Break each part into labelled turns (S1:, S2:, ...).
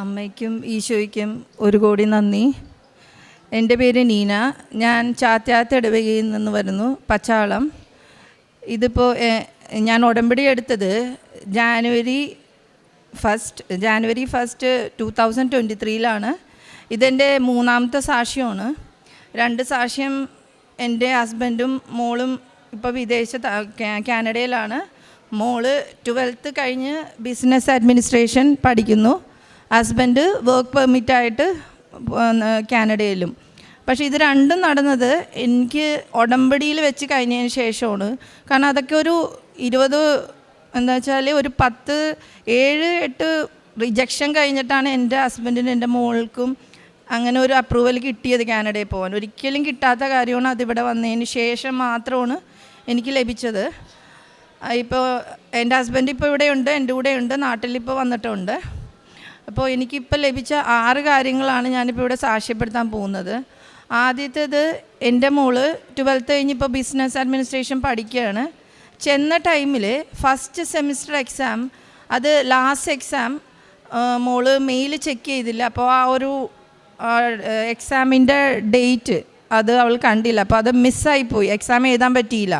S1: അമ്മയ്ക്കും ഈശോയ്ക്കും ഒരു കോടി നന്ദി. എന്റെ പേര് നീന. ഞാൻ ചാത്യാത്ത് ഇടവകയിൽ നിന്ന് വരുന്നു പച്ചാളം. ഇതിപ്പോൾ ഞാൻ ഉടമ്പടി എടുത്തത് January first January first two thousand twenty ത്രീയിലാണ്. ഇതെന്റെ മൂന്നാമത്തെ സാക്ഷ്യമാണ്. രണ്ട് സാക്ഷ്യം എന്റെ ഹസ്ബൻഡും മോളും ഇപ്പോൾ വിദേശ കാനഡയിലാണ്. മോൾ ട്വൽത്ത് കഴിഞ്ഞ് ബിസിനസ് അഡ്മിനിസ്ട്രേഷൻ പഠിക്കുന്നു. ഹസ്ബൻഡ് വർക്ക് പെർമിറ്റായിട്ട് കാനഡയിലും. പക്ഷേ ഇത് രണ്ടും നടന്നത് എനിക്ക് ഉടമ്പടിയിൽ വെച്ച് കഴിഞ്ഞതിന് ശേഷമാണ്. കാരണം അതൊക്കെ ഒരു ഇരുപത് എന്താ വെച്ചാൽ ഒരു പത്ത് ഏഴ് എട്ട് റിജക്ഷൻ കഴിഞ്ഞിട്ടാണ് എന്റെ ഹസ്ബൻഡിനും എന്റെ മോൾക്കും അങ്ങനെ ഒരു അപ്രൂവൽ കിട്ടിയത് കാനഡയിൽ പോകാൻ. ഒരിക്കലും കിട്ടാത്ത കാര്യമാണ് അതിവിടെ വന്നതിന് ശേഷം മാത്രമാണ് എനിക്ക് ലഭിച്ചത്. ഇപ്പോൾ എന്റെ ഹസ്ബൻഡ് ഇപ്പോൾ ഇവിടെയുണ്ട് എന്റെ കൂടെ ഉണ്ട് നാട്ടിലിപ്പോൾ വന്നിട്ടുണ്ട്. അപ്പോൾ എനിക്കിപ്പോൾ ലഭിച്ച ആറ് കാര്യങ്ങളാണ് ഞാനിപ്പോൾ ഇവിടെ സാക്ഷ്യപ്പെടുത്താൻ പോകുന്നത്. ആദ്യത്തേത് എന്റെ മോൾ ട്വൽത്ത് കഴിഞ്ഞിപ്പോൾ ബിസിനസ് അഡ്മിനിസ്ട്രേഷൻ പഠിക്കുകയാണ്. ചെന്ന ടൈമിൽ ഫസ്റ്റ് സെമിസ്റ്റർ എക്സാം അത് ലാസ്റ്റ് എക്സാം മോൾ മെയിൽ ചെക്ക് ചെയ്തില്ല. അപ്പോൾ ആ ഒരു എക്സാമിന്റെ ഡേറ്റ് അത് അവൾ കണ്ടില്ല. അപ്പോൾ അത് മിസ്സായിപ്പോയി എക്സാം എഴുതാൻ പറ്റിയില്ല.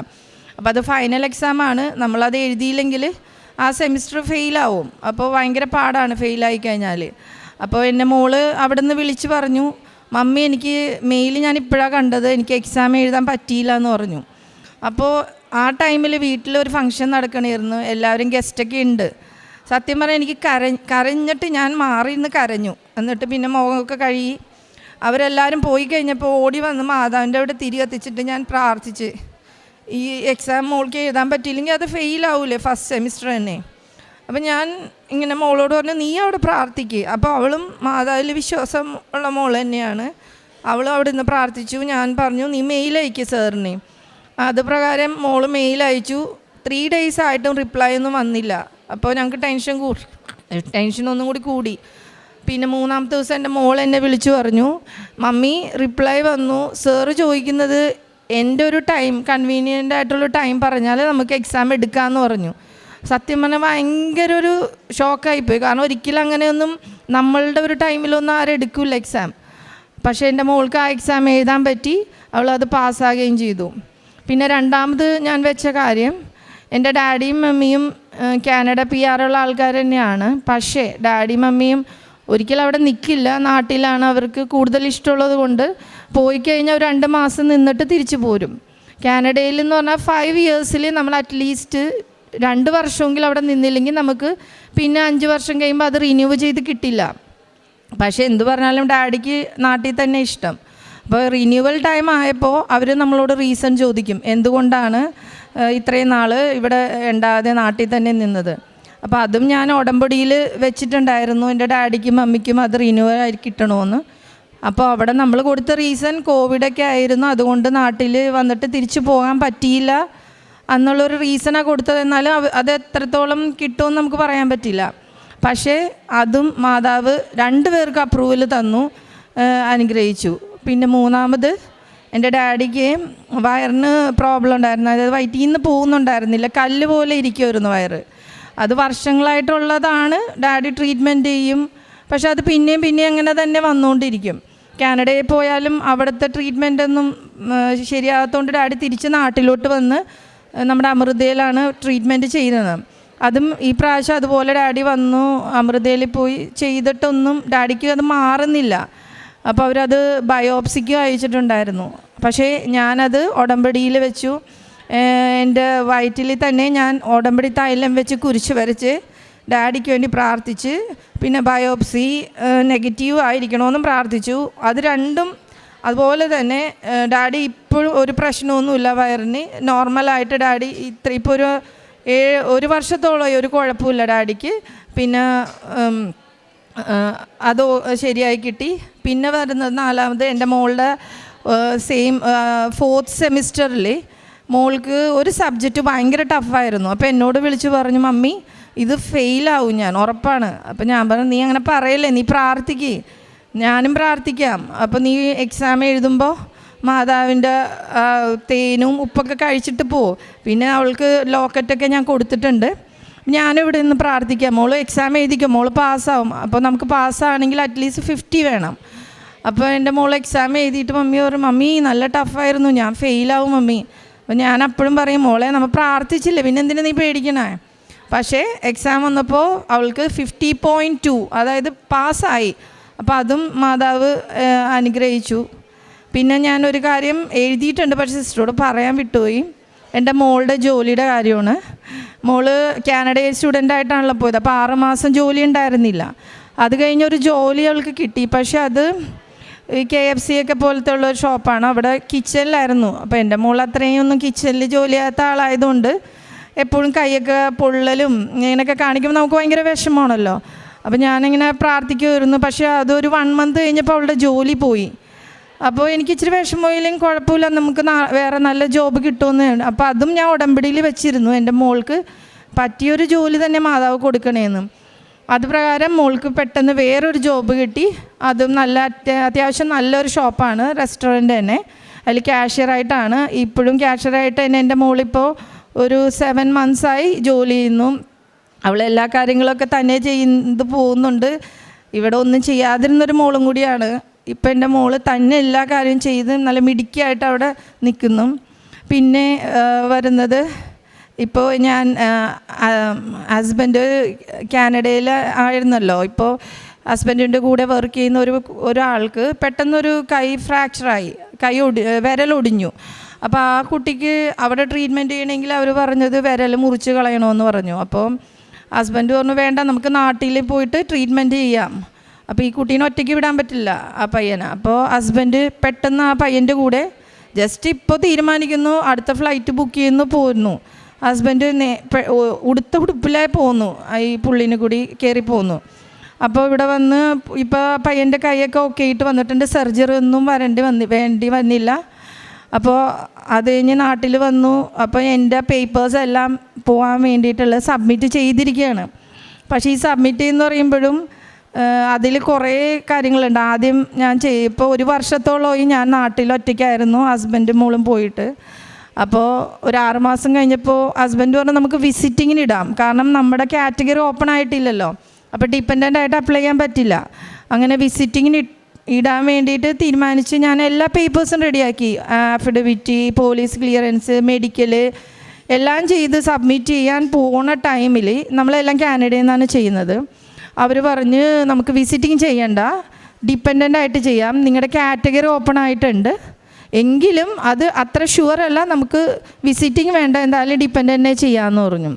S1: അപ്പോൾ അത് ഫൈനൽ എക്സാമാണ് നമ്മളത് എഴുതിയില്ലെങ്കിൽ ആ സെമിസ്റ്റർ ഫെയിലാവും അപ്പോൾ ഭയങ്കര പാടാണ് ഫെയിലായി കഴിഞ്ഞാൽ അപ്പോൾ എന്റെ മോൾ അവിടെ നിന്ന് വിളിച്ച് പറഞ്ഞു മമ്മി എനിക്ക് മെയിൽ ഞാൻ ഇപ്പോഴാണ് കണ്ടത്. എനിക്ക് എക്സാം എഴുതാൻ പറ്റിയില്ല എന്ന് പറഞ്ഞു. അപ്പോൾ ആ ടൈമിൽ വീട്ടിൽ ഒരു ഫംഗ്ഷൻ നടക്കണമായിരുന്നു എല്ലാവരും ഗസ്റ്റൊക്കെ ഉണ്ട്. സത്യം പറഞ്ഞാൽ എനിക്ക് കര കരഞ്ഞിട്ട് ഞാൻ മാറി നിന്ന് കരഞ്ഞു. എന്നിട്ട് പിന്നെ മുഖമൊക്കെ കഴുകി. അവരെല്ലാവരും പോയി കഴിഞ്ഞപ്പോൾ ഓടി വന്ന് മാതാവിന്റെ അവിടെ തിരി കത്തിച്ചിട്ട് ഞാൻ പ്രാർത്ഥിച്ച്. ഈ എക്സാം മോൾക്ക് എഴുതാൻ പറ്റിയില്ലെങ്കിൽ അത് ഫെയിൽ ആവൂലേ ഫസ്റ്റ് സെമിസ്റ്റർ തന്നെ. അപ്പം ഞാൻ ഇങ്ങനെ മോളോട് പറഞ്ഞു നീ അവിടെ പ്രാർത്ഥിക്കുക അപ്പോൾ അവളും മാതാവിൽ വിശ്വാസം ഉള്ള മോൾ തന്നെയാണ്. അവളും അവിടെ നിന്ന് പ്രാർത്ഥിച്ചു. ഞാൻ പറഞ്ഞു നീ മെയിൽ അയക്കുക സാറിനെ. അത് പ്രകാരം മോൾ മെയിൽ അയച്ചു. ത്രീ ഡേയ്സ് ആയിട്ടും റിപ്ലൈ ഒന്നും വന്നില്ല. അപ്പോൾ ഞങ്ങൾക്ക് ടെൻഷൻ കൂടി ടെൻഷൻ ഒന്നും കൂടി കൂടി. പിന്നെ മൂന്നാമത്തെ ദിവസം എന്റെ മോൾ എന്നെ വിളിച്ചു പറഞ്ഞു മമ്മി റിപ്ലൈ വന്നു. സാറ് ചോദിക്കുന്നത് എന്റെ ഒരു ടൈം കൺവീനിയന്റ് ആയിട്ടുള്ള ടൈം പറഞ്ഞാൽ നമുക്ക് എക്സാം എടുക്കാമെന്ന് പറഞ്ഞു. സത്യം പറഞ്ഞാൽ ഭയങ്കര ഒരു ഷോക്കായിപ്പോയി കാരണം ഒരിക്കലും അങ്ങനെയൊന്നും നമ്മളുടെ ഒരു ടൈമിലൊന്നും ആരും എടുക്കില്ല എക്സാം പക്ഷേ എന്റെ മോൾക്ക് ആ എക്സാം എഴുതാൻ പറ്റി. അവൾ അത് പാസ്സാകുകയും ചെയ്തു. പിന്നെ രണ്ടാമത് ഞാൻ വെച്ച കാര്യം എന്റെ ഡാഡിയും മമ്മിയും കാനഡ പി ആറുള്ള ആൾക്കാർ തന്നെയാണ്. പക്ഷേ ഡാഡി മമ്മിയും ഒരിക്കലും അവിടെ നിൽക്കില്ല നാട്ടിലാണ് അവർക്ക് കൂടുതൽ ഇഷ്ടമുള്ളത് കൊണ്ട് പോയി കഴിഞ്ഞാൽ ഒരു രണ്ട് മാസം നിന്നിട്ട് തിരിച്ചു പോരും. കാനഡയിൽ എന്ന് പറഞ്ഞാൽ ഫൈവ് ഇയേഴ്സിൽ നമ്മൾ അറ്റ്ലീസ്റ്റ് രണ്ട് വർഷമെങ്കിലും അവിടെ നിന്നില്ലെങ്കിൽ നമുക്ക് പിന്നെ അഞ്ച് വർഷം കഴിയുമ്പോൾ അത് റിന്യൂ ചെയ്ത് കിട്ടില്ല. പക്ഷേ എന്തു പറഞ്ഞാലും ഡാഡിക്ക് നാട്ടിൽ തന്നെ ഇഷ്ടം. അപ്പോൾ റിന്യൂവൽ ടൈം ആയപ്പോൾ അവർ നമ്മളോട് റീസൺ ചോദിക്കും. എന്തുകൊണ്ടാണ് ഇത്രയും നാൾ ഇവിടെ ഉണ്ടാകാതെ നാട്ടിൽ തന്നെ നിന്നത്? അപ്പോൾ അതും ഞാൻ ഉടമ്പടിയിൽ വെച്ചിട്ടുണ്ടായിരുന്നു. എന്റെ ഡാഡിക്കും മമ്മിക്കും അത് റിന്യൂവൽ ആയി കിട്ടണമെന്ന് അപ്പോൾ അവിടെ നമ്മൾ കൊടുത്ത റീസൺ കോവിഡൊക്കെ ആയിരുന്നു. അതുകൊണ്ട് നാട്ടിൽ വന്നിട്ട് തിരിച്ചു പോകാൻ പറ്റിയില്ല എന്നുള്ളൊരു റീസണാണ് കൊടുത്തത്. എന്നാലും അത് എത്രത്തോളം കിട്ടുമെന്ന് നമുക്ക് പറയാൻ പറ്റില്ല. പക്ഷേ അതും മാതാവ് രണ്ട് പേർക്ക് അപ്രൂവൽ തന്നു അനുഗ്രഹിച്ചു. പിന്നെ മൂന്നാമത് എന്റെ ഡാഡിക്ക് വയറിന് പ്രോബ്ലം ഉണ്ടായിരുന്നു. അതായത് വയറ്റിൽ നിന്ന് പോകുന്നുണ്ടായിരുന്നില്ല. കല്ല് പോലെ ഇരിക്കുമായിരുന്നു വയറ്. അത് വർഷങ്ങളായിട്ടുള്ളതാണ് ഡാഡി ട്രീറ്റ്മെന്റ് ചെയ്യും. പക്ഷെ അത് പിന്നെയും പിന്നെയും അങ്ങനെ തന്നെ വന്നുകൊണ്ടിരിക്കും. കാനഡയിൽ പോയാലും അവിടുത്തെ ട്രീറ്റ്മെന്റ് ഒന്നും ശരിയാകാത്തതുകൊണ്ട് ഡാഡി തിരിച്ച് നാട്ടിലോട്ട് വന്ന് നമ്മുടെ അമൃതയിലാണ് ട്രീറ്റ്മെന്റ് ചെയ്യുന്നത്. അതും ഈ പ്രാവശ്യം അതുപോലെ ഡാഡി വന്നു അമൃതയിൽ പോയി ചെയ്തിട്ടൊന്നും ഡാഡിക്ക് അത് മാറുന്നില്ല. അപ്പോൾ അവരത് ബയോപ്സിക്കും അയച്ചിട്ടുണ്ടായിരുന്നു. പക്ഷേ ഞാനത് ഉടമ്പടിയിൽ വെച്ചു. എന്റെ വയറ്റിൽ തന്നെ ഞാൻ ഉടമ്പടി തൈലം വെച്ച് കുരിശ് വരച്ച് ഡാഡിക്ക് വേണ്ടി പ്രാർത്ഥിച്ച് പിന്നെ ബയോപ്സി നെഗറ്റീവ് ആയിരിക്കണമെന്നും പ്രാർത്ഥിച്ചു. അത് രണ്ടും അതുപോലെ തന്നെ ഡാഡി ഇപ്പോഴും ഒരു പ്രശ്നമൊന്നുമില്ല വയറിന്. നോർമലായിട്ട് ഡാഡി ഇത്ര ഇപ്പോൾ ഒരു ഏഴ് ഒരു വർഷത്തോളമായി ഒരു കുഴപ്പമില്ല ഡാഡിക്ക്. പിന്നെ അത് ശരിയായി കിട്ടി. പിന്നെ വരുന്നത് നാലാമത് എന്റെ മോളുടെ സെയിം ഫോർത്ത് സെമിസ്റ്ററിൽ മോൾക്ക് ഒരു സബ്ജക്റ്റ് ഭയങ്കര ടഫായിരുന്നു. അപ്പോൾ എന്നോട് വിളിച്ച് പറഞ്ഞു മമ്മി ഇത് ഫെയിലാവും ഞാൻ ഉറപ്പാണ്. അപ്പം ഞാൻ പറഞ്ഞു നീ അങ്ങനെ പറയല്ലേ നീ പ്രാർത്ഥിക്ക്. ഞാനും പ്രാർത്ഥിക്കാം. അപ്പം നീ എക്സാം എഴുതുമ്പോൾ മാതാവിന്റെ തേനും ഉപ്പൊക്കെ കഴിച്ചിട്ട് പോവും പിന്നെ അവൾക്ക് ലോക്കറ്റൊക്കെ ഞാൻ കൊടുത്തിട്ടുണ്ട്. ഞാനിവിടെ നിന്ന് പ്രാർത്ഥിക്കാം. മോൾ എക്സാം എഴുതിക്കും? മോൾ പാസ്സാവും. അപ്പോൾ നമുക്ക് പാസ്സാണെങ്കിൽ അറ്റ്ലീസ്റ്റ് ഫിഫ്റ്റി വേണം. അപ്പോൾ എന്റെ മോൾ എക്സാം എഴുതിയിട്ട് മമ്മി പറയും മമ്മി നല്ല ടഫായിരുന്നു ഞാൻ ഫെയിലാവും മമ്മി. അപ്പോൾ ഞാൻ അപ്പോഴും പറയും മോളെ നമ്മൾ പ്രാർത്ഥിച്ചില്ല? പിന്നെ എന്തിനാ നീ പേടിക്കണേ? പക്ഷേ എക്സാം വന്നപ്പോൾ അവൾക്ക് ഫിഫ്റ്റി പോയിന്റ് ടു അതായത് പാസ്സായി. അപ്പോൾ അതും മാതാവ് അനുഗ്രഹിച്ചു. പിന്നെ ഞാനൊരു കാര്യം എഴുതിയിട്ടുണ്ട് പക്ഷേ സിസ്റ്ററോട് പറയാൻ വിട്ടുപോയി. എന്റെ മോളുടെ ജോലിയുടെ കാര്യമാണ്. മോൾ കാനഡയിൽ സ്റ്റുഡന്റ് ആയിട്ടാണല്ലോ പോയത്. അപ്പോൾ ആറുമാസം ജോലി ഉണ്ടായിരുന്നില്ല. അത് കഴിഞ്ഞൊരു ജോലി അവൾക്ക് കിട്ടി. പക്ഷേ അത് ഈ കെ എഫ് സി ഒക്കെ പോലത്തെ ഉള്ള ഒരു ഷോപ്പാണ്. അവിടെ കിച്ചണിലായിരുന്നു അപ്പോൾ എന്റെ മോൾ അത്രയും ഒന്നും കിച്ചണിൽ ജോലി ചെയ്യാത്ത ആളായതുകൊണ്ട് എപ്പോഴും കൈയൊക്കെ പൊള്ളലും ഇങ്ങനെയൊക്കെ കാണിക്കുമ്പോൾ നമുക്ക് ഭയങ്കര വിഷമമാണല്ലോ. അപ്പോൾ ഞാനിങ്ങനെ പ്രാർത്ഥിക്കുമായിരുന്നു പക്ഷേ അതൊരു വൺ മന്ത് കഴിഞ്ഞപ്പോൾ അവളുടെ ജോലി പോയി. അപ്പോൾ എനിക്ക് ഇച്ചിരി വിഷമമില്ലെങ്കിൽ കുഴപ്പമില്ല. നമുക്ക് വേറെ നല്ല ജോബ് കിട്ടുമെന്ന് അപ്പോൾ അതും ഞാൻ ഉടമ്പടിയിൽ വെച്ചിരുന്നു. എന്റെ മോൾക്ക് പറ്റിയൊരു ജോലി തന്നെ മാതാവ് കൊടുക്കണേന്ന്. അത് പ്രകാരം മോൾക്ക് പെട്ടെന്ന് വേറൊരു ജോബ് കിട്ടി. അതും നല്ല അത്യ- അത്യാവശ്യം നല്ലൊരു ഷോപ്പാണ് റെസ്റ്റോറന്റ് തന്നെ. അതിൽ ക്യാഷ്യറായിട്ടാണ് ഇപ്പോഴും ക്യാഷ്യറായിട്ട് തന്നെ എന്റെ മോളിപ്പോൾ ഒരു സെവൻ മന്ത്സായി ജോലി ചെയ്യുന്നു. അവൾ എല്ലാ കാര്യങ്ങളൊക്കെ തന്നെ ചെയ്ത് പോകുന്നുണ്ട്. ഇവിടെ ഒന്നും ചെയ്യാതിരുന്നൊരു മോളും കൂടിയാണ്. ഇപ്പം എന്റെ മോൾ തന്നെ എല്ലാ കാര്യവും ചെയ്ത് നല്ല മിടുക്കിയായിട്ട് അവിടെ നിൽക്കുന്നു. പിന്നെ വരുന്നത് ഇപ്പോൾ ഞാൻ ഹസ്ബൻഡ് കാനഡയിൽ ആയിരുന്നല്ലോ. ഇപ്പോൾ ഹസ്ബൻഡിന്റെ കൂടെ വർക്ക് ചെയ്യുന്ന ഒരു ഒരാൾക്ക് പെട്ടെന്നൊരു കൈ ഫ്രാക്ചറായി കൈ ഒടി വിരലൊടിഞ്ഞു അപ്പോൾ ആ കുട്ടിക്ക് അവിടെ ട്രീറ്റ്മെന്റ് ചെയ്യണമെങ്കിൽ അവർ പറഞ്ഞത് വിരൽ മുറിച്ച് കളയണമെന്ന് പറഞ്ഞു. അപ്പോൾ ഹസ്ബൻഡ് പറഞ്ഞു വേണ്ട നമുക്ക് നാട്ടിൽ പോയിട്ട് ട്രീറ്റ്മെന്റ് ചെയ്യാം. അപ്പോൾ ഈ കുട്ടീനെ ഒറ്റയ്ക്ക് വിടാൻ പറ്റില്ല ആ പയ്യനെ. അപ്പോൾ ഹസ്ബൻഡ് പെട്ടെന്ന് ആ പയ്യന്റെ കൂടെ ജസ്റ്റ് ഇപ്പോൾ തീരുമാനിക്കുന്നു അടുത്ത ഫ്ലൈറ്റ് ബുക്ക് ചെയ്യുന്നു പോരുന്നു. ഹസ്ബൻഡ് ഉടുത്ത ഉടുപ്പിലായി പോന്നു. ഈ പുള്ളിനെ കൂടി കയറി പോന്നു. അപ്പോൾ ഇവിടെ വന്ന് ഇപ്പോൾ പയ്യന്റെ കൈയൊക്കെ ഓക്കെ ആയിട്ട് വന്നിട്ടുണ്ട്. സർജറി ഒന്നും വരേണ്ടി വന്നി വേണ്ടി വന്നില്ല. അപ്പോൾ അത് കഴിഞ്ഞ് നാട്ടിൽ വന്നു. അപ്പോൾ എന്റെ പേപ്പേഴ്സ് എല്ലാം പോകാൻ വേണ്ടിയിട്ടുള്ള സബ്മിറ്റ് ചെയ്തിരിക്കുകയാണ് പക്ഷേ ഈ സബ്മിറ്റ് എന്ന് പറയുമ്പോഴും അതിൽ കുറേ കാര്യങ്ങളുണ്ട്. ആദ്യം ഞാൻ ചെയ്യും ഇപ്പോൾ ഒരു വർഷത്തോളമായി ഞാൻ നാട്ടിൽ ഒറ്റയ്ക്കായിരുന്നു ഹസ്ബൻഡും മോളും പോയിട്ട്. അപ്പോൾ ഒരു ആറുമാസം കഴിഞ്ഞപ്പോൾ ഹസ്ബൻഡ് പറഞ്ഞാൽ നമുക്ക് വിസിറ്റിങ്ങിന് ഇടാം. കാരണം നമ്മുടെ കാറ്റഗറി ഓപ്പൺ ആയിട്ടില്ലല്ലോ. അപ്പോൾ ഡിപ്പെൻഡന്റ് ആയിട്ട് അപ്ലൈ ചെയ്യാൻ പറ്റില്ല. അങ്ങനെ വിസിറ്റിങ്ങിന് ഇടാൻ വേണ്ടിയിട്ട് തീരുമാനിച്ച് ഞാൻ എല്ലാ പേപ്പേഴ്സും റെഡിയാക്കി അഫിഡവിറ്റ് പോലീസ് ക്ലിയറൻസ് മെഡിക്കൽ എല്ലാം ചെയ്ത് സബ്മിറ്റ് ചെയ്യാൻ പോണ ടൈമിൽ നമ്മളെല്ലാം കാനഡയിൽ നിന്നാണ് ചെയ്യുന്നത്. അവർ പറഞ്ഞ് നമുക്ക് വിസിറ്റിംഗ് ചെയ്യണ്ട. ഡിപ്പെൻഡന്റ് ആയിട്ട് ചെയ്യാം. നിങ്ങളുടെ കാറ്റഗറി ഓപ്പൺ ആയിട്ടുണ്ട്. എങ്കിലും അത് അത്ര ഷുവർ അല്ല നമുക്ക് വിസിറ്റിംഗ് വേണ്ട. എന്തായാലും ഡിപ്പെൻഡന്റ് ചെയ്യാമെന്ന് പറഞ്ഞു.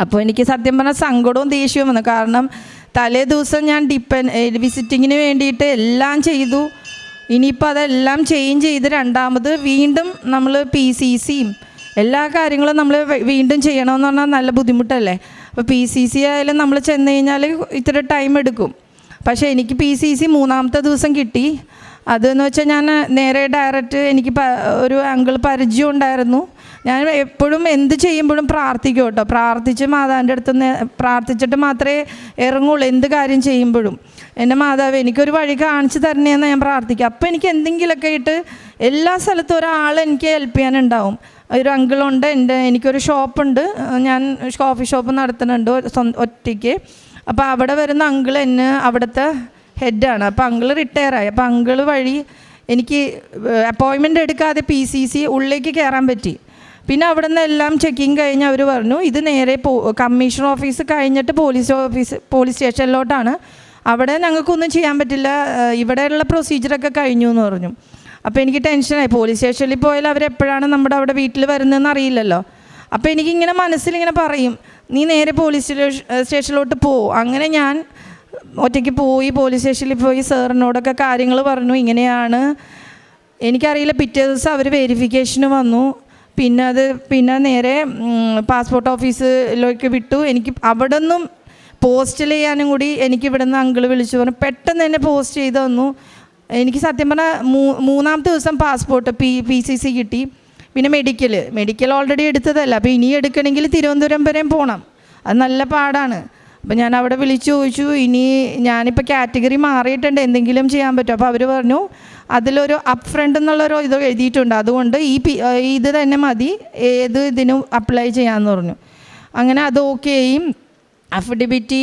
S1: അപ്പോൾ എനിക്ക് സത്യം പറഞ്ഞാൽ സങ്കടവും ദേഷ്യവും വന്നു. കാരണം തലേ ദിവസം ഞാൻ ഡിപ്പെൻ വിസിറ്റിങ്ങിന് വേണ്ടിയിട്ട് എല്ലാം ചെയ്തു. ഇനിയിപ്പോൾ അതെല്ലാം ചേഞ്ച് ചെയ്ത് രണ്ടാമത് വീണ്ടും നമ്മൾ പി സി സിയും എല്ലാ കാര്യങ്ങളും നമ്മൾ വീണ്ടും ചെയ്യണമെന്ന് പറഞ്ഞാൽ നല്ല ബുദ്ധിമുട്ടല്ലേ? അപ്പോൾ പി സി സി ആയാലും നമ്മൾ ചെന്ന് കഴിഞ്ഞാൽ ഇത്ര ടൈം എടുക്കും. പക്ഷേ എനിക്ക് പി സി സി മൂന്നാമത്തെ ദിവസം കിട്ടി. അതെന്ന് വെച്ചാൽ ഞാൻ നേരെ ഡയറക്റ്റ് എനിക്ക് ഒരു അങ്കിൾ പരിചയം ഉണ്ടായിരുന്നു. ഞാൻ എപ്പോഴും എന്ത് ചെയ്യുമ്പോഴും പ്രാർത്ഥിക്കും കേട്ടോ. പ്രാർത്ഥിച്ച് മാതാവിന്റെ അടുത്ത് പ്രാർത്ഥിച്ചിട്ട് മാത്രമേ ഇറങ്ങുള്ളൂ എന്ത് കാര്യം ചെയ്യുമ്പോഴും. എന്റെ മാതാവ് എനിക്കൊരു വഴി കാണിച്ചു തരണേന്ന് ഞാൻ പ്രാർത്ഥിക്കും അപ്പോൾ എനിക്ക് എന്തെങ്കിലുമൊക്കെ ആയിട്ട് എല്ലാ സ്ഥലത്തും ഒരാൾ എനിക്ക് ഹെൽപ്പ് ചെയ്യാനുണ്ടാവും. ഒരു അങ്കിളുണ്ട് എന്റെ എനിക്കൊരു ഷോപ്പുണ്ട്. ഞാൻ കോഫി ഷോപ്പ് നടത്തുന്നുണ്ട് ഒറ്റയ്ക്ക്. അപ്പോൾ അവിടെ വരുന്ന അങ്കിൾ എന്നെ അവിടുത്തെ ഹെഡാണ്. അപ്പോൾ അങ്കിൾ റിട്ടയറായി. അപ്പോൾ അങ്കിൾ വഴി എനിക്ക് അപ്പോയിൻമെന്റ് എടുക്കാതെ പി സി സി ഉള്ളിലേക്ക് കയറാൻ പറ്റി. പിന്നെ അവിടെ നിന്ന് എല്ലാം ചെക്കിങ് കഴിഞ്ഞ് അവർ പറഞ്ഞു ഇത് നേരെ കമ്മീഷൻ ഓഫീസ് കഴിഞ്ഞിട്ട് പോലീസ് ഓഫീസ് പോലീസ് സ്റ്റേഷനിലോട്ടാണ് അവിടെ ഞങ്ങൾക്കൊന്നും ചെയ്യാൻ പറ്റില്ല. ഇവിടെയുള്ള പ്രൊസീജിയറൊക്കെ കഴിഞ്ഞു എന്ന് പറഞ്ഞു. അപ്പോൾ എനിക്ക് ടെൻഷനായി പോലീസ് സ്റ്റേഷനിൽ പോയാൽ അവരെപ്പോഴാണ് നമ്മുടെ അവിടെ വീട്ടിൽ വരുന്നതെന്ന് അറിയില്ലല്ലോ. അപ്പോൾ എനിക്കിങ്ങനെ മനസ്സിലിങ്ങനെ പറയും നീ നേരെ പോലീസ് സ്റ്റേഷ- സ്റ്റേഷനിലോട്ട് പോ. അങ്ങനെ ഞാൻ ഒറ്റയ്ക്ക് പോയി പോലീസ് സ്റ്റേഷനിൽ പോയി സാറിനോടൊക്കെ കാര്യങ്ങൾ പറഞ്ഞു. ഇങ്ങനെയാണ്. എനിക്കറിയില്ല പിറ്റേ ദിവസം അവർ വെരിഫിക്കേഷന് വന്നു. പിന്നെ അത് പിന്നെ നേരെ പാസ്പോർട്ട് ഓഫീസിലേക്ക് വിട്ടു. എനിക്ക് അവിടെ നിന്നും പോസ്റ്റ് ചെയ്യാനും കൂടി എനിക്ക് ഇവിടെ നിന്ന് അങ്കിൾ വിളിച്ചു പറഞ്ഞു. പെട്ടെന്ന് തന്നെ പോസ്റ്റ് ചെയ്ത് തന്നു. എനിക്ക് സത്യം പറഞ്ഞാൽ മൂ മൂന്നാമത്തെ ദിവസം passport P P C C കിട്ടി. പിന്നെ മെഡിക്കൽ മെഡിക്കൽ ഓൾറെഡി എടുത്തതല്ല. അപ്പോൾ ഇനി എടുക്കണമെങ്കിൽ തിരുവനന്തപുരം വരെയും പോകണം അത് നല്ല പാടാണ്. അപ്പോൾ ഞാൻ അവിടെ വിളിച്ചു ചോദിച്ചു ഇനി ഞാനിപ്പോൾ കാറ്റഗറി മാറിയിട്ടുണ്ട്. എന്തെങ്കിലും ചെയ്യാൻ പറ്റുമോ അപ്പോൾ അവർ പറഞ്ഞു അതിലൊരു അപ്പ് ഫ്രണ്ട് എന്നുള്ളൊരു ഇത് എഴുതിയിട്ടുണ്ട്. അതുകൊണ്ട് ഈ പി ഇത് തന്നെ മതി. ഏത് ഇതിനും അപ്ലൈ ചെയ്യാമെന്ന് പറഞ്ഞു. അങ്ങനെ അത് ഓക്കെ ചെയ്യും അഫിഡബിറ്റി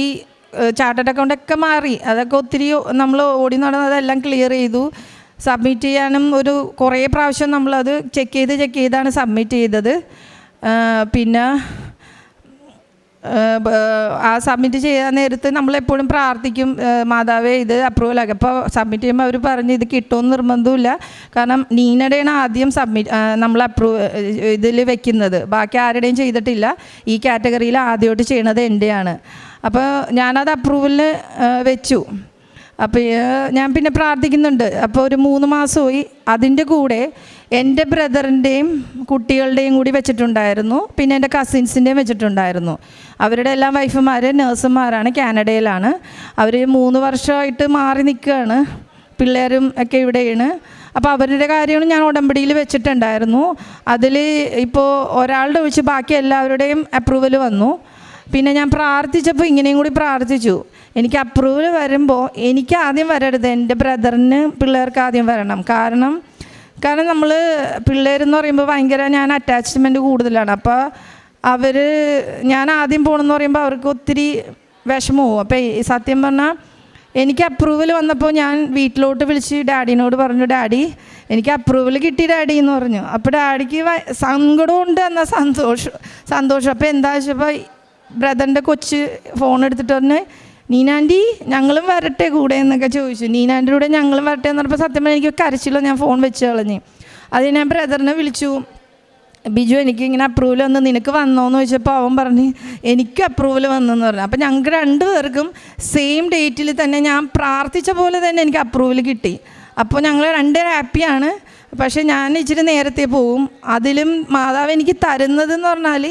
S1: ചാർട്ടേഡ് അക്കൗണ്ടൊക്കെ മാറി. അതൊക്കെ ഒത്തിരി നമ്മൾ ഓടി നടന്നതെല്ലാം ക്ലിയർ ചെയ്തു. സബ്മിറ്റ് ചെയ്യാനും ഒരു കുറേ പ്രാവശ്യം നമ്മളത് ചെക്ക് ചെയ്ത് ചെക്ക് ചെയ്താണ് സബ്മിറ്റ് ചെയ്തത്. പിന്നെ ആ സബ്മിറ്റ് ചെയ്യാൻ നേരത്ത് നമ്മളെപ്പോഴും പ്രാർത്ഥിക്കും മാതാവേ ഇത് അപ്രൂവൽ ആക്കുക അപ്പോൾ സബ്മിറ്റ് ചെയ്യുമ്പോൾ അവർ പറഞ്ഞ് ഇത് കിട്ടുമെന്ന് നിർബന്ധമില്ല കാരണം നീനയുടെയാണ് ആദ്യം സബ്മിറ്റ് നമ്മൾ അപ്രൂവ് ഇതിൽ വെക്കുന്നത്. ബാക്കി ആരുടെയും ചെയ്തിട്ടില്ല. ഈ കാറ്റഗറിയിൽ ആദ്യമായിട്ട് ചെയ്യണത് എന്റെയാണ് അപ്പോൾ ഞാനത് അപ്രൂവലിന് വെച്ചു. അപ്പോൾ ഞാൻ പിന്നെ പ്രാർത്ഥിക്കുന്നുണ്ട്. അപ്പോൾ ഒരു മൂന്ന് മാസമായി അതിന്റെ കൂടെ എന്റെ ബ്രദറിന്റെയും കുട്ടികളുടെയും കൂടി വെച്ചിട്ടുണ്ടായിരുന്നു. പിന്നെ എന്റെ കസിൻസിന്റെയും വെച്ചിട്ടുണ്ടായിരുന്നു. അവരുടെ എല്ലാം വൈഫുമാർ നേഴ്സുമാരാണ് കാനഡയിലാണ്. അവർ മൂന്ന് വർഷമായിട്ട് മാറി നിൽക്കുകയാണ്. പിള്ളേരും ഒക്കെ ഇവിടെയാണ്. അപ്പോൾ അവരുടെ കാര്യങ്ങൾ ഞാൻ ഉടമ്പടിയിൽ വെച്ചിട്ടുണ്ടായിരുന്നു. അതിൽ ഇപ്പോൾ ഒരാളുടെ ഒഴിച്ച് ബാക്കി എല്ലാവരുടെയും അപ്രൂവൽ വന്നു. പിന്നെ ഞാൻ പ്രാർത്ഥിച്ചപ്പോൾ ഇങ്ങനെയും കൂടി പ്രാർത്ഥിച്ചു. എനിക്ക് അപ്രൂവൽ വരുമ്പോൾ എനിക്ക് ആദ്യം വരരുത്. എന്റെ ബ്രദറിന് പിള്ളേർക്ക് ആദ്യം വരണം. കാരണം കാരണം നമ്മൾ പിള്ളേരെന്ന് പറയുമ്പോൾ ഭയങ്കര ഞാൻ അറ്റാച്ച്മെന്റ് കൂടുതലാണ്. അപ്പോൾ അവർ ഞാൻ ആദ്യം പോകണമെന്ന് പറയുമ്പോൾ അവർക്ക് ഒത്തിരി വിഷമവും അപ്പോൾ സത്യം പറഞ്ഞാൽ എനിക്ക് അപ്രൂവൽ വന്നപ്പോൾ ഞാൻ വീട്ടിലോട്ട് വിളിച്ച് ഡാഡിനോട് പറഞ്ഞു ഡാഡി എനിക്ക് അപ്രൂവൽ കിട്ടി ഡാഡി എന്ന് പറഞ്ഞു. അപ്പോൾ ഡാഡിക്ക് സങ്കടമുണ്ട് എന്നാൽ സന്തോഷം സന്തോഷം. അപ്പോൾ എന്താ വെച്ചപ്പോൾ ബ്രദറിന്റെ കൊച്ച് ഫോൺ എടുത്തിട്ട് പറഞ്ഞ് നീനാന്റി ഞങ്ങളും വരട്ടെ കൂടെ എന്നൊക്കെ ചോദിച്ചു. നീനാന്റെ കൂടെ ഞങ്ങളും വരട്ടെ എന്ന് പറഞ്ഞപ്പോൾ സത്യം എനിക്ക് കരച്ചില്ല ഞാൻ ഫോൺ വെച്ച് കളഞ്ഞ്. അത് ഞാൻ ബ്രദറിനെ വിളിച്ചു. ബിജു എനിക്ക് ഇങ്ങനെ അപ്രൂവൽ വന്ന് നിനക്ക് വന്നോ എന്ന് ചോദിച്ചപ്പോൾ അവൻ പറഞ്ഞ് എനിക്ക് അപ്രൂവൽ വന്നെന്ന് പറഞ്ഞു. അപ്പോൾ ഞങ്ങൾക്ക് രണ്ട് പേർക്കും സെയിം ഡേറ്റിൽ തന്നെ ഞാൻ പ്രാർത്ഥിച്ച പോലെ തന്നെ എനിക്ക് അപ്രൂവൽ കിട്ടി. അപ്പോൾ ഞങ്ങൾ രണ്ടുപേരും ഹാപ്പിയാണ് പക്ഷേ ഞാൻ ഇച്ചിരി നേരത്തെ പോവും. അതിലും മാതാവ് എനിക്ക് തരുന്നതെന്ന് പറഞ്ഞാൽ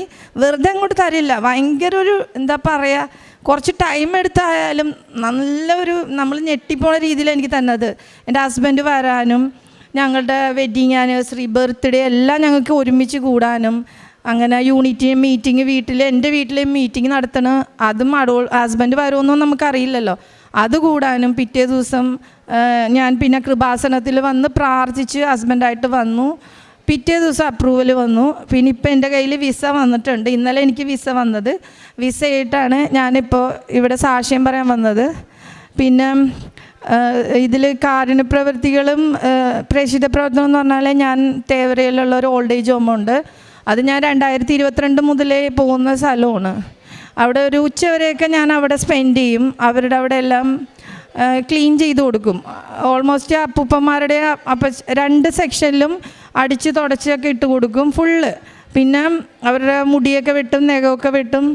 S1: വെറുതെ അങ്ങോട്ട് തരില്ല. ഭയങ്കര ഒരു എന്താ പറയുക കുറച്ച് ടൈം എടുത്തായാലും നല്ലൊരു നമ്മൾ ഞെട്ടിപ്പോണ രീതിയിൽ എനിക്ക് തന്നത്. എന്റെ ഹസ്ബൻഡ് വരാനും ഞങ്ങളുടെ വെഡ്ഡിങ് ആനിവേഴ്സറി ബർത്ത്ഡേ എല്ലാം ഞങ്ങൾക്ക് ഒരുമിച്ച് കൂടാനും അങ്ങനെ യൂണിറ്റി മീറ്റിംഗ് വീട്ടിൽ എന്റെ വീട്ടിൽ മീറ്റിംഗ് നടത്തണം അതും അടോൾ ഹസ്ബൻഡ് വരുമെന്നൊന്നും നമുക്കറിയില്ലല്ലോ അത് കൂടാനും പിറ്റേ ദിവസം ഞാൻ പിന്നെ കൃപാസനത്തിൽ വന്ന് പ്രാർത്ഥിച്ച് ഹസ്ബൻഡായിട്ട് വന്നു. പിറ്റേ ദിവസം അപ്രൂവൽ വന്നു. പിന്നെ ഇപ്പം എന്റെ കയ്യിൽ വിസ വന്നിട്ടുണ്ട്. ഇന്നലെ എനിക്ക് വിസ വന്നത്. വിസ ആയിട്ടാണ് ഞാനിപ്പോൾ ഇവിടെ സാക്ഷ്യം പറയാൻ വന്നത്. പിന്നെ ഇതിൽ കാരുണ്യ പ്രവൃത്തികളും പ്രേക്ഷിത പ്രവർത്തനം എന്ന് പറഞ്ഞാൽ ഞാൻ തേവരയിലുള്ള ഒരു ഓൾഡ് ഏജ് ഹോം ഉണ്ട്. അത് ഞാൻ രണ്ടായിരത്തി ഇരുപത്തിരണ്ട് മുതലേ പോകുന്ന സ്ഥലമാണ്. അവിടെ ഒരു ഉച്ചവരെയൊക്കെ ഞാൻ അവിടെ സ്പെൻഡ് ചെയ്യും. അവരുടെ അവിടെ എല്ലാം ക്ലീൻ ചെയ്ത് കൊടുക്കും. ഓൾമോസ്റ്റ് അപ്പൂപ്പന്മാരുടെ അപ്പ രണ്ട് സെക്ഷനിലും അടിച്ച് തുടച്ചൊക്കെ ഇട്ട് കൊടുക്കും ഫുള്ള് പിന്നെ അവരുടെ മുടിയൊക്കെ വെട്ടും നഖമൊക്കെ വെട്ടും.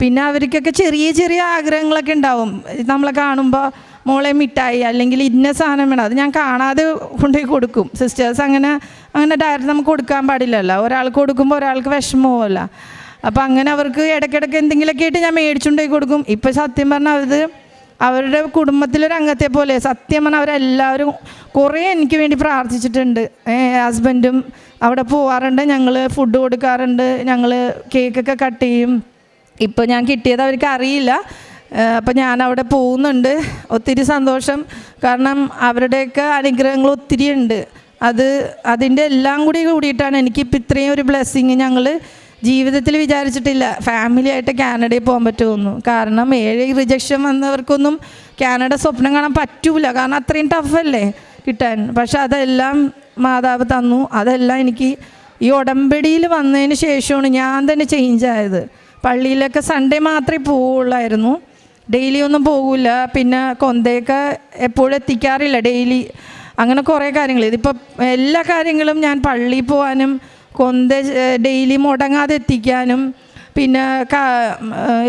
S1: പിന്നെ അവർക്കൊക്കെ ചെറിയ ചെറിയ ആഗ്രഹങ്ങളൊക്കെ ഉണ്ടാവും. നമ്മളെ കാണുമ്പോൾ മോളെ മിഠായി അല്ലെങ്കിൽ ഇന്ന സാധനം വേണം. അത് ഞാൻ കാണാതെ കൊണ്ടുപോയി കൊടുക്കും. സിസ്റ്റേഴ്സ് അങ്ങനെ അങ്ങനെ ഡയറക്റ്റ് നമുക്ക് കൊടുക്കാൻ പാടില്ലല്ലോ. ഒരാൾക്ക് കൊടുക്കുമ്പോൾ ഒരാൾക്ക് വിഷമവുമല്ല അപ്പോൾ അങ്ങനെ അവർക്ക് ഇടയ്ക്കിടയ്ക്ക് എന്തെങ്കിലുമൊക്കെ ആയിട്ട് ഞാൻ മേടിച്ചുകൊണ്ടുപോയി കൊടുക്കും. ഇപ്പോൾ സത്യം പറഞ്ഞാൽ അത് അവരുടെ കുടുംബത്തിലൊരു അംഗത്തെ പോലെ സത്യം പറഞ്ഞാൽ അവരെല്ലാവരും കുറേ എനിക്ക് വേണ്ടി പ്രാർത്ഥിച്ചിട്ടുണ്ട്. ഹസ്ബൻഡും അവിടെ പോവാറുണ്ട്. ഞങ്ങൾ ഫുഡ് കൊടുക്കാറുണ്ട്. ഞങ്ങൾ കേക്കൊക്കെ കട്ട് ചെയ്യും. ഇപ്പോൾ ഞാൻ കിട്ടിയത് അവർക്ക് അറിയില്ല. അപ്പം ഞാൻ അവിടെ പോകുന്നുണ്ട്. ഒത്തിരി സന്തോഷം. കാരണം അവരുടെയൊക്കെ അനുഗ്രഹങ്ങൾ ഒത്തിരി ഉണ്ട്. അത് അതിന്റെ എല്ലാം കൂടി കൂടിയിട്ടാണ് എനിക്കിപ്പോൾ ഇത്രയും ഒരു ബ്ലെസ്സിങ് ഞങ്ങൾ ജീവിതത്തിൽ വിചാരിച്ചിട്ടില്ല. ഫാമിലി ആയിട്ട് കാനഡയിൽ പോകാൻ പറ്റുമെന്നു. കാരണം ഏഴ് റിജക്ഷൻ വന്നവർക്കൊന്നും കാനഡ സ്വപ്നം കാണാൻ പറ്റൂല. കാരണം അത്രയും ടഫല്ലേ കിട്ടാൻ. പക്ഷെ അതെല്ലാം മാതാവ് തന്നു. അതെല്ലാം എനിക്ക് ഈ ഉടമ്പടിയിൽ വന്നതിന് ശേഷമാണ് ഞാൻ തന്നെ ചേഞ്ച് ആയത്. പള്ളിയിലൊക്കെ സൺഡേ മാത്രമേ പോവുള്ളായിരുന്നു. ഡെയിലി ഒന്നും പോകില്ല പിന്നെ കൊന്തയൊക്കെ എപ്പോഴും എത്തിക്കാറില്ല. ഡെയിലി അങ്ങനെ കുറേ കാര്യങ്ങൾ. ഇതിപ്പോൾ എല്ലാ കാര്യങ്ങളും ഞാൻ പള്ളിയിൽ പോകാനും കൊന്ത ഡെയിലി മുടങ്ങാതെ എത്തിക്കാനും പിന്നെ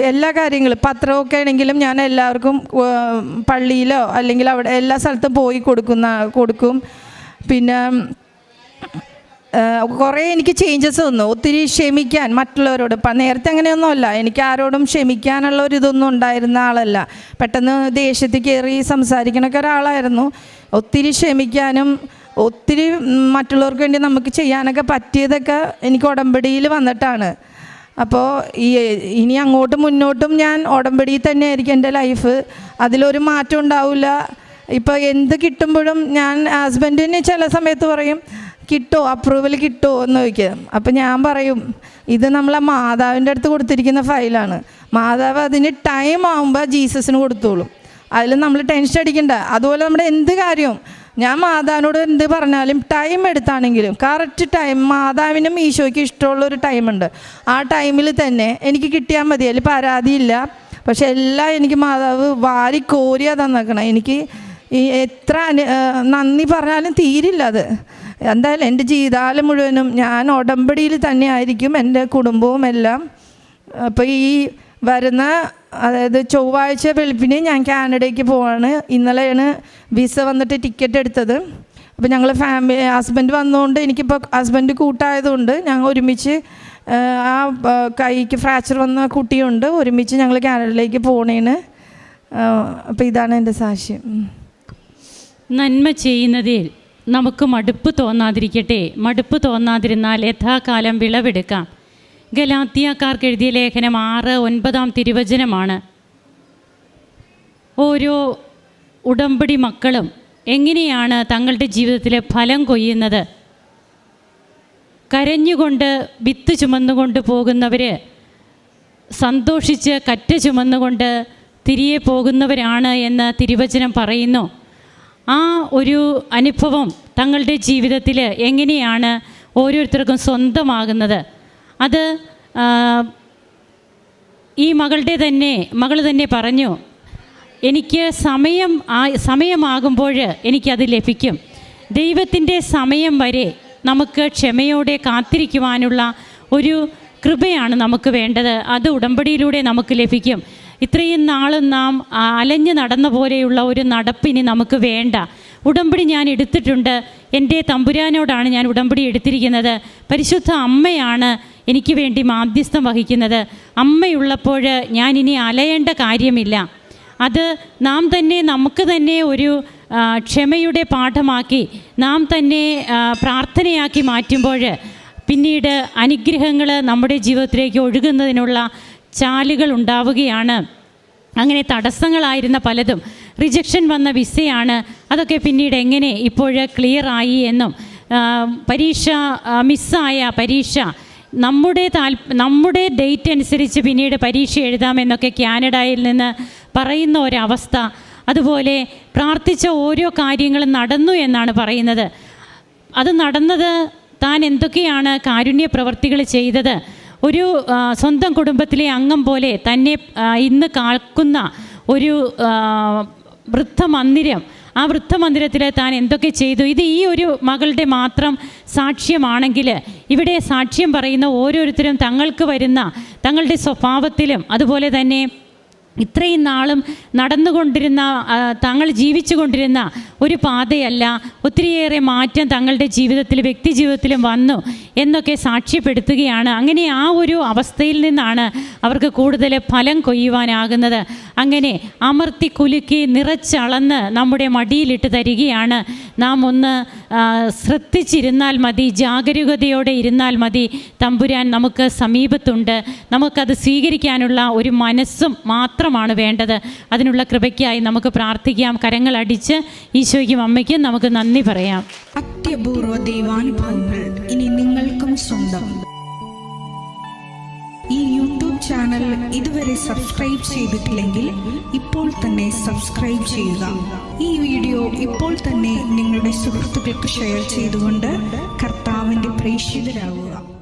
S1: എല്ലാ കാര്യങ്ങളും പത്രമൊക്കെ ആണെങ്കിലും ഞാൻ എല്ലാവർക്കും പള്ളിയിലോ അല്ലെങ്കിൽ അവിടെ എല്ലാ സ്ഥലത്തും പോയി കൊടുക്കുന്ന കൊടുക്കും. പിന്നെ കുറേ എനിക്ക് ചേഞ്ചസ് വന്നു. ഒത്തിരി ക്ഷമിക്കാൻ മറ്റുള്ളവരോട്. ഇപ്പം നേരത്തെ അങ്ങനെയൊന്നുമല്ല എനിക്ക് ആരോടും ക്ഷമിക്കാനുള്ള ഒരു ഇതൊന്നും ഉണ്ടായിരുന്ന ആളല്ല. പെട്ടെന്ന് ദേഷ്യത്തിൽ കയറി സംസാരിക്കണൊക്കെ ഒരാളായിരുന്നു. ഒത്തിരി ക്ഷമിക്കാനും ഒത്തിരി മറ്റുള്ളവർക്ക് വേണ്ടി നമുക്ക് ചെയ്യാനൊക്കെ പറ്റിയതൊക്കെ എനിക്ക് ഉടമ്പടിയിൽ വന്നിട്ടാണ്. അപ്പോൾ ഈ ഇനി അങ്ങോട്ടും മുന്നോട്ടും ഞാൻ ഉടമ്പടിയിൽ തന്നെ ആയിരിക്കും എന്റെ ലൈഫ്. അതിലൊരു മാറ്റം ഉണ്ടാവില്ല. ഇപ്പോൾ എന്ത് കിട്ടുമ്പോഴും ഞാൻ ഹസ്ബൻഡിന് ചില സമയത്ത് പറയും കിട്ടുമോ അപ്രൂവൽ കിട്ടുമോ എന്ന് ചോദിക്കും അപ്പം ഞാൻ പറയും ഇത് നമ്മളെ മാതാവിന്റെ അടുത്ത് കൊടുത്തിരിക്കുന്ന ഫയലാണ്. മാതാവ് അതിന് ടൈം ആകുമ്പോൾ ജീസസിന് കൊടുത്തോളും. അതിൽ നമ്മൾ ടെൻഷൻ അടിക്കണ്ട. അതുപോലെ നമ്മുടെ എന്ത് കാര്യവും ഞാൻ മാതാവിനോട് എന്ത് പറഞ്ഞാലും ടൈം എടുത്താണെങ്കിലും കറക്റ്റ് ടൈം മാതാവിനും ഈശോയ്ക്ക് ഇഷ്ടമുള്ളൊരു ടൈമുണ്ട് ആ ടൈമിൽ തന്നെ എനിക്ക് കിട്ടിയാൽ മതി. അതിൽ പരാതിയില്ല. പക്ഷെ എല്ലാം എനിക്ക് മാതാവ് വാരി കോരിയാ തന്നേക്കണം എനിക്ക് ഈ എത്ര നന്ദി പറഞ്ഞാലും തീരില്ല അത്. എന്തായാലും എന്റെ ജീവിതകാലം മുഴുവനും ഞാൻ ഉടമ്പടിയിൽ തന്നെ ആയിരിക്കും എന്റെ കുടുംബവും എല്ലാം. അപ്പോൾ ഈ വരുന്ന അതായത് ചൊവ്വാഴ്ച വെളുപ്പിന് ഞാൻ കാനഡയ്ക്ക് പോവാണ്. ഇന്നലെയാണ് വിസ വന്നിട്ട് ടിക്കറ്റ് എടുത്തത്. അപ്പോൾ ഞങ്ങൾ ഫാമിലി ഹസ്ബൻഡ് വന്നതുകൊണ്ട് എനിക്കിപ്പോൾ ഹസ്ബൻഡ് കൂട്ടായതുകൊണ്ട് ഞങ്ങൾ ഒരുമിച്ച് ആ, കൈക്ക് ഫ്രാക്ചർ വന്ന കുട്ടിയുണ്ട്. ഒരുമിച്ച് ഞങ്ങൾ കാനഡയിലേക്ക് പോണേന് അപ്പോൾ ഇതാണ് എന്റെ സാക്ഷ്യം.
S2: നന്മ ചെയ്യുന്നതിൽ നമുക്ക് മടുപ്പ് തോന്നാതിരിക്കട്ടെ. മടുപ്പ് തോന്നാതിരുന്നാൽ യഥാകാലം വിളവെടുക്കാം. ഗലാത്തിയക്കാർക്ക് എഴുതിയ ലേഖനം ആറ് ഒൻപതാം തിരുവചനമാണ്. ഓരോ ഉടമ്പടി മക്കളും എങ്ങനെയാണ് തങ്ങളുടെ ജീവിതത്തിലെ ഫലം കൊയ്യുന്നത്? കരഞ്ഞുകൊണ്ട് വിത്ത് ചുമന്നുകൊണ്ട് പോകുന്നവർ സന്തോഷിച്ച് കറ്റ ചുമന്നുകൊണ്ട് തിരികെ പോകുന്നവരാണ് എന്ന് തിരുവചനം പറയുന്നു. ആ ഒരു അനുഭവം തങ്ങളുടെ ജീവിതത്തിൽ എങ്ങനെയാണ് ഓരോരുത്തർക്കും സ്വന്തമാകുന്നത്? അത് ഈ മകളുടെ തന്നെ മകൾ തന്നെ പറഞ്ഞു എനിക്ക് സമയം സമയമാകുമ്പോൾ എനിക്കത് ലഭിക്കും. ദൈവത്തിന്റെ സമയം വരെ നമുക്ക് ക്ഷമയോടെ കാത്തിരിക്കുവാനുള്ള ഒരു കൃപയാണ് നമുക്ക് വേണ്ടത്. അത് ഉടമ്പടിയിലൂടെ നമുക്ക് ലഭിക്കും. ഇത്രയും നാളും നാം അലഞ്ഞു നടന്ന പോലെയുള്ള ഒരു നടപ്പിനി നമുക്ക് വേണ്ട. ഉടമ്പടി ഞാൻ എടുത്തിട്ടുണ്ട്. എന്റെ തമ്പുരാനോടാണ് ഞാൻ ഉടമ്പടി എടുത്തിരിക്കുന്നത്. പരിശുദ്ധ അമ്മയാണ് എനിക്ക് വേണ്ടി മാധ്യസ്ഥം വഹിക്കുന്നത്. അമ്മയുള്ളപ്പോൾ ഞാൻ ഇനി അലയേണ്ട കാര്യമില്ല. അത് നാം തന്നെ നമുക്ക് തന്നെ ഒരു ക്ഷമയുടെ പാഠമാക്കി നാം തന്നെ പ്രാർത്ഥനയാക്കി മാറ്റുമ്പോൾ പിന്നീട് അനുഗ്രഹങ്ങൾ നമ്മുടെ ജീവിതത്തിലേക്ക് ഒഴുകുന്നതിനുള്ള ചാലുകൾ ഉണ്ടാവുകയാണ്. അങ്ങനെ തടസ്സങ്ങളായിരുന്ന പലതും റിജക്ഷൻ വന്ന വിസയാണ്. അതൊക്കെ പിന്നീട് എങ്ങനെ ഇപ്പോൾ ക്ലിയർ ആയി എന്നും പരീക്ഷ മിസ്സായ പരീക്ഷ നമ്മുടെ താൽ നമ്മുടെ ഡേറ്റ് അനുസരിച്ച് പിന്നീട് പരീക്ഷ എഴുതാമെന്നൊക്കെ കാനഡയിൽ നിന്ന് പറയുന്ന ഒരവസ്ഥ. അതുപോലെ പ്രാർത്ഥിച്ച ഓരോ കാര്യങ്ങളും നടന്നു എന്നാണ് പറയുന്നത്. അത് നടന്നത് താൻ എന്തൊക്കെയാണ് കാരുണ്യ പ്രവർത്തികൾ ചെയ്തത്? ഒരു സ്വന്തം കുടുംബത്തിലെ അംഗം പോലെ തന്നെ ഇന്ന് കാക്കുന്ന ഒരു വൃദ്ധമന്ദിരം. ആ വൃദ്ധമന്ദിരത്തിൽ താൻ എന്തൊക്കെ ചെയ്തു? ഇത് ഈ ഒരു മകളുടെ മാത്രം സാക്ഷ്യമാണെങ്കിൽ ഇവിടെ സാക്ഷ്യം പറയുന്ന ഓരോരുത്തരും തങ്ങൾക്ക് വരുന്ന തങ്ങളുടെ സ്വഭാവത്തിലും അതുപോലെ തന്നെ ഇത്രയും നാളും നടന്നുകൊണ്ടിരുന്ന തങ്ങൾ ജീവിച്ചു കൊണ്ടിരുന്ന ഒരു പാതയല്ല. ഒത്തിരിയേറെ മാറ്റം തങ്ങളുടെ ജീവിതത്തിൽ വ്യക്തി ജീവിതത്തിലും വന്നു എന്നൊക്കെ സാക്ഷ്യപ്പെടുത്തുകയാണ്. അങ്ങനെ ആ ഒരു അവസ്ഥയിൽ നിന്നാണ് അവർക്ക് കൂടുതൽ ഫലം കൊയ്യുവാനാകുന്നത്. അങ്ങനെ അമർത്തി കുലുക്കി നിറച്ചളന്ന് നമ്മുടെ മടിയിലിട്ട് തരികയാണ്. നാം ഒന്ന് ശ്രദ്ധിച്ചിരുന്നാൽ മതി ജാഗരൂകതയോടെ ഇരുന്നാൽ മതി. തമ്പുരാൻ നമുക്ക് സമീപത്തുണ്ട്. നമുക്കത് സ്വീകരിക്കാനുള്ള ഒരു മനസ്സും മാത്രമാണ് വേണ്ടത്. അതിനുള്ള കൃപയ്ക്കായി നമുക്ക് പ്രാർത്ഥിക്കാം. കരങ്ങൾ അടിച്ച് ഈശോയ്ക്കും അമ്മയ്ക്കും നമുക്ക് നന്ദി പറയാം.
S3: അത്യപൂർവ ദൈവാനുഭവങ്ങൾ ഇനി നിങ്ങൾക്കും സ്വന്തം. ഈ യൂട്യൂബ് ചാനൽ ഇതുവരെ സബ്സ്ക്രൈബ് ചെയ്തിട്ടില്ലെങ്കിൽ ഇപ്പോൾ തന്നെ സബ്സ്ക്രൈബ് ചെയ്യുക. ഈ വീഡിയോ ഇപ്പോൾ തന്നെ നിങ്ങളുടെ സുഹൃത്തുക്കൾക്ക് ഷെയർ ചെയ്തുകൊണ്ട് കർത്താവിന്റെ പ്രേക്ഷിതരാകുക.